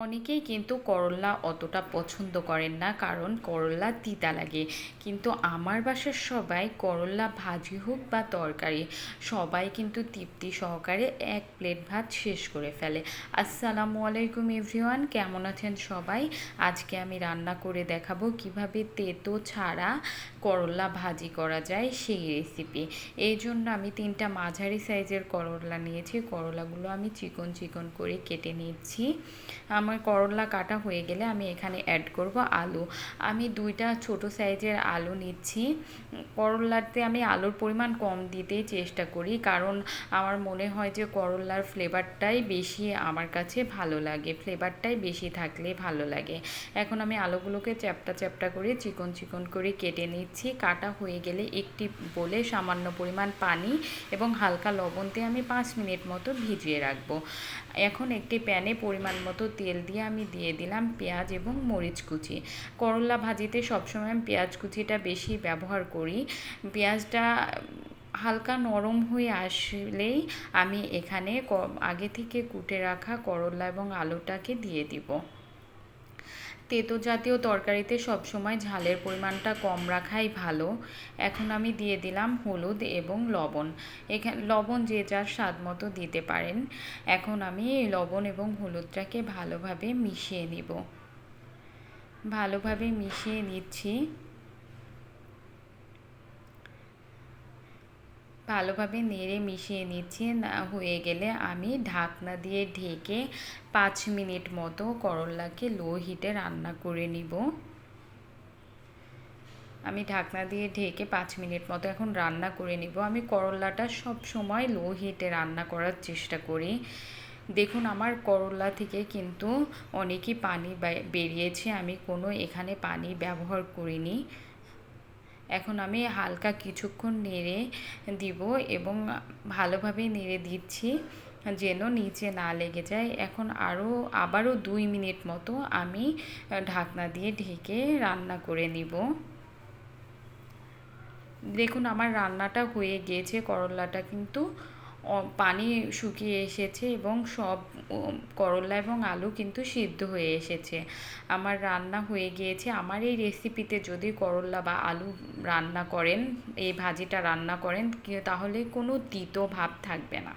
অনেকেই কিন্তু করল্লা অতটা পছন্দ করেন না, কারণ করল্লা তিতা লাগে। কিন্তু আমার বাসার সবাই করল্লা ভাজি হোক বা তরকারি, সবাই কিন্তু তৃপ্তি সহকারে এক প্লেট ভাত শেষ করে ফেলে। আসসালামু আলাইকুম এভরিওয়ান, কেমন আছেন সবাই? আজকে আমি রান্না করে দেখাবো কীভাবে তেতো ছাড়া করল্লা ভাজি করা যায় সেই রেসিপি এই জন্য আমি তিনটা মাঝারি সাইজের করল্লা নিয়েছি। করলাগুলো আমি চিকন চিকন করে কেটে নিচ্ছি। আমার করলা কাটা হয়ে গেলে আমি এখানে অ্যাড করব আলু। আমি দুইটা ছোট সাইজের আলু নিচ্ছি। করলাতে আমি আলুর পরিমাণ কম দিতেই চেষ্টা করি, কারণ আমার মনে হয় যে করলার ফ্লেভারটাই বেশি আমার কাছে ভালো লাগে ফ্লেভারটাই বেশি থাকলে ভালো লাগে। এখন আমি আলুগুলোকে চ্যাপটা চ্যাপটা করে চিকন চিকন করে কেটে নিচ্ছি। কাটা হয়ে গেলে একটি বলে সামান্য পরিমাণ পানি এবং হালকা লবণ দিয়ে আমি পাঁচ মিনিট মতো ভিজিয়ে রাখব। এখন একটি প্যানে পরিমাণ মতো তেল দিয়ে আমি দিয়ে দিলাম পেঁয়াজ এবং মরিচ কুচি। করলা ভাজিতে সবসময় পেঁয়াজ কুচিটা বেশি ব্যবহার করি। পেঁয়াজটা হালকা নরম হয়ে আসলেই আমি এখানে আগে থেকে কুটে রাখা করলা এবং আলুটাকে দিয়ে দিব। তেতো জাতীয় তরকারিতে সবসময় ঝালের পরিমাণটা কম রাখাই ভালো। এখন আমি দিয়ে দিলাম হলুদ এবং লবণ। এখানে লবণ যে যার স্বাদ মতো দিতে পারেন। এখন আমি লবণ এবং হলুদটাকে ভালোভাবে মিশিয়ে নিব। ভালোভাবে মিশিয়ে নিচ্ছি। ভালোভাবে নেড়ে মিশিয়ে নিচ্ছি, না হয়ে গেলে আমি ঢাকনা দিয়ে ঢেকে পাঁচ মিনিট মতো করলাকে লো হিটে রান্না করে নিব। আমি ঢাকনা দিয়ে ঢেকে পাঁচ মিনিট মতো এখন রান্না করে নিব। আমি করলাটা সব সময় লো হিটে রান্না করার চেষ্টা করি। দেখুন, আমার করলা থেকে কিন্তু অনেকই পানি বেরিয়েছে। আমি কোনো এখানে পানি ব্যবহার করিনি। এখন আমি হালকা কিছুক্ষণ নেড়ে দিব এবং ভালোভাবে নেড়ে দিচ্ছি যেন নিচে না লেগে যায়। এখন আরও আবারও দুই মিনিট মতো আমি ঢাকনা দিয়ে ঢেকে রান্না করে নিব। দেখুন আমার রান্নাটা হয়ে গিয়েছে, করলাটা কিন্তু পানি শুকিয়ে এসেছে এবং সব করলা এবং আলু কিন্তু সিদ্ধ হয়ে এসেছে। আমার রান্না হয়ে গিয়েছে। আমার এই রেসিপিতে যদি করলা বা আলু রান্না করেন, এই ভাজিটা রান্না করেন, তাহলে কোনো তিতো ভাব থাকবে না।